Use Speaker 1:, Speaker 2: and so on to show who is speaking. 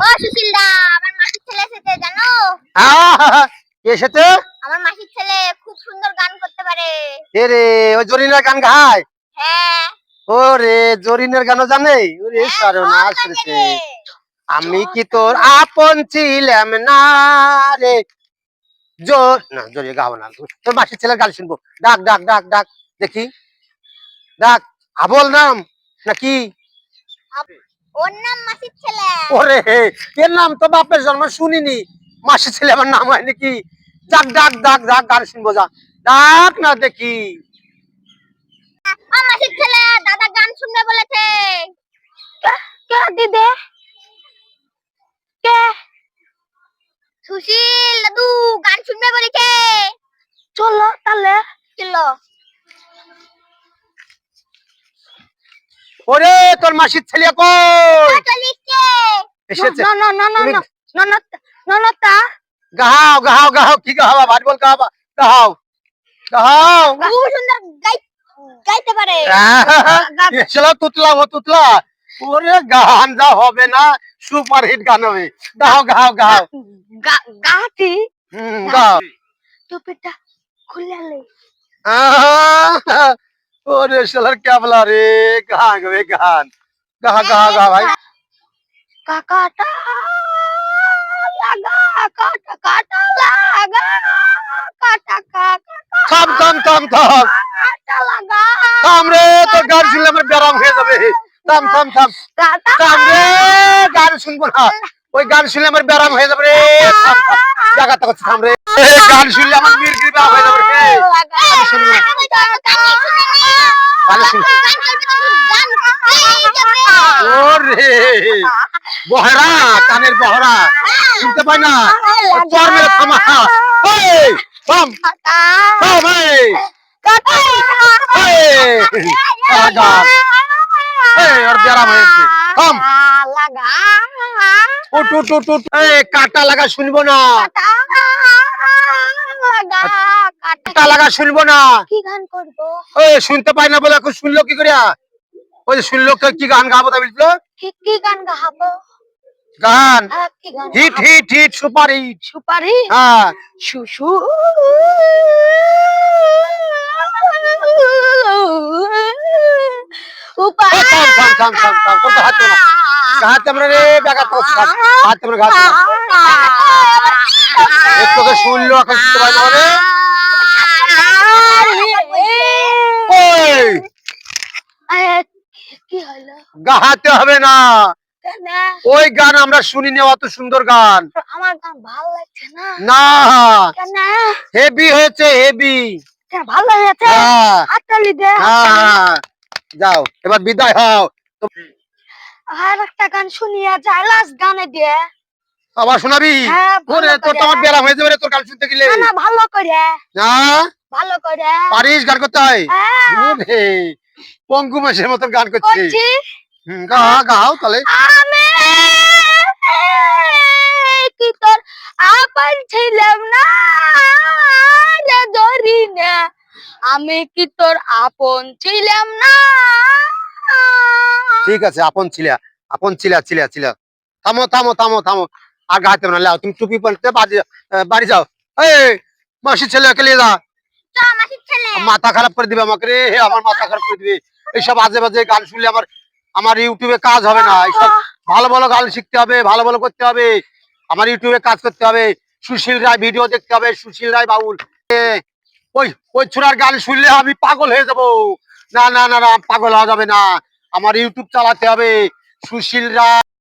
Speaker 1: ও সুশীলদা আমার মাসির ছেলে এসেছে জানো?
Speaker 2: এসেছে?
Speaker 1: আমার মাসির ছেলে খুব সুন্দর গান করতে পারে।
Speaker 2: এ রে? ওই জরিনের গান গায়?
Speaker 1: হ্যাঁ।
Speaker 2: ও রে জরিনের গানও জানে? ওরে
Speaker 1: হ্যাঁ,
Speaker 2: সর্বনাশ করেছে
Speaker 1: জানে।
Speaker 2: আমি কি তোর আপন ছিলাম না রে? জোর না জোরে গাও না। তোর মাসির ছেলের গান শুনব। ডাক ডাক ডাক ডাক দেখি। ডাক আবল নাম নাকি?
Speaker 1: ওর নাম মাসির ছেলে।
Speaker 2: ওরে এর নাম তো বাপের জন্ম শুনিনি। মাসির ছেলে আমার নাম হয় নাকি? ডাক ডাক ডাক ডাক গান শুনব যা ডাক না দেখি।
Speaker 1: ও মাসির ছেলে দাদা গান শুনবে বলেছে। কে দিদে? কে? সুশীল দাদু গান শুনবে বলেছে। চলো তাহলে। চলো।
Speaker 2: ওরে তোর মাসির ছেলে কই? এসেছে।
Speaker 1: না না না না না না না না না তা।
Speaker 2: গাও গাও গাও কি গাওয়া ভাট বল
Speaker 1: খুব সুন্দর গাই গাইতে পারে।
Speaker 2: এসলা তুতলা ও তুতলা। ওরে গান যা হবে না সুপার হিট গান হবে। গাও গাও
Speaker 1: গাতি খুলে
Speaker 2: আহ, ওরে শালার ক্যাবলা রে গান গাবে গান গা গা গা ভাই
Speaker 1: কাকাটা লাগা কাটা কাটা লাগা কাটা কাটা
Speaker 2: থাম থাম থাম থাম
Speaker 1: কাটা লাগা
Speaker 2: থাম রে তোর গান শুনলে আমার ব্যারাম হয়ে যাবে থাম থাম থাম
Speaker 1: কাটা
Speaker 2: থাম রে গান শুনব না ওই গান শুনলে আমার ব্যারাম হয়ে যাবে রে থাম থাম জায়গাটা করছে থাম রে এ, গান শুনলে আমার মির্গির ব্যারাম হয়ে যাবে রে গান শুনব না গান শুন ওরে বহরা, কানের বহরা, শুনতে পাই না? চর মেরে এই থাম এই। কাটা লাগা শুনব না। কাটা লাগা শুনব না।
Speaker 1: কি গান
Speaker 2: শুনতে পাই না বলে শুনলো কি করিয়া? ওই শুনলো কে গান গাবো তা বলছিল?
Speaker 1: কি গান গাবো?
Speaker 2: গান। Hit? Hit hit super hit.
Speaker 1: সুপারি
Speaker 2: হ্যাঁ।
Speaker 1: শুশু উপায়
Speaker 2: এ, থাম থাম থাম থাম থাম তোর হাত তোলা হাত আমরা রে? বেগা তো হাত আমরা ঘাত শুনলো এখন শুনতে পাই না রে। ওই।
Speaker 1: কি হলো?
Speaker 2: গাহাতে হবে না। ওই গান আমরা শুনিনি অত সুন্দর গান।
Speaker 1: আমার গান ভালো লাগছে না।
Speaker 2: না। হেভি হয়েছে হেভি
Speaker 1: ভালো হয়েছে?
Speaker 2: হ্যাঁ।
Speaker 1: হাততালি দে
Speaker 2: হ্যাঁ যাও এবার বিদায় হও।
Speaker 1: আর একটা গান শুনিয়ে যায় লাস্ট গানে দিয়ে
Speaker 2: আবার শোনাবি?
Speaker 1: হ্যাঁ,
Speaker 2: ওরে তোর তো আমার বেলা হয়ে যাবে তোর গান শুনতে গেলে।
Speaker 1: না না ভালো করে।
Speaker 2: না?
Speaker 1: ভালো করে।
Speaker 2: পারিস গান করতে হয়?
Speaker 1: হ্যাঁ,
Speaker 2: পঙ্গু মাসের মতন গান করছে। গাও তাহলে
Speaker 1: আমি কি তোর আপন ছিলাম না? জরিনা আমি কি তোর আপন ছিলাম না?
Speaker 2: ঠিক আছে আপন ছিলা আপন ছিলা ছিলা ছিলা। থামো থামো থামো থামো। আর গাইতে না লাও তুমি টুপি পরতে বাড়ি যাও। এই মাসি ছেলে একে যা। মাথা খারাপ করে দিবে আমাকে রে আমার মাথা খারাপ করে দিবে। এইসব আজে বাজে গান শুনলে আমার আমার ইউটিউবে কাজ হবে না। এইসব ভালো ভালো গান শিখতে হবে, ভালো ভালো করতে হবে। আমার ইউটিউবে কাজ করতে হবে। সুশীল রায় ভিডিও দেখতে হবে, সুশীল রায় বাবুল। ওই ওই ছোড়ার গান শুনলে আমি পাগল হয়ে যাব। না না না না, পাগল হওয়া যাবে না। আমার ইউটিউব চালাতে হবে। সুশীল রায়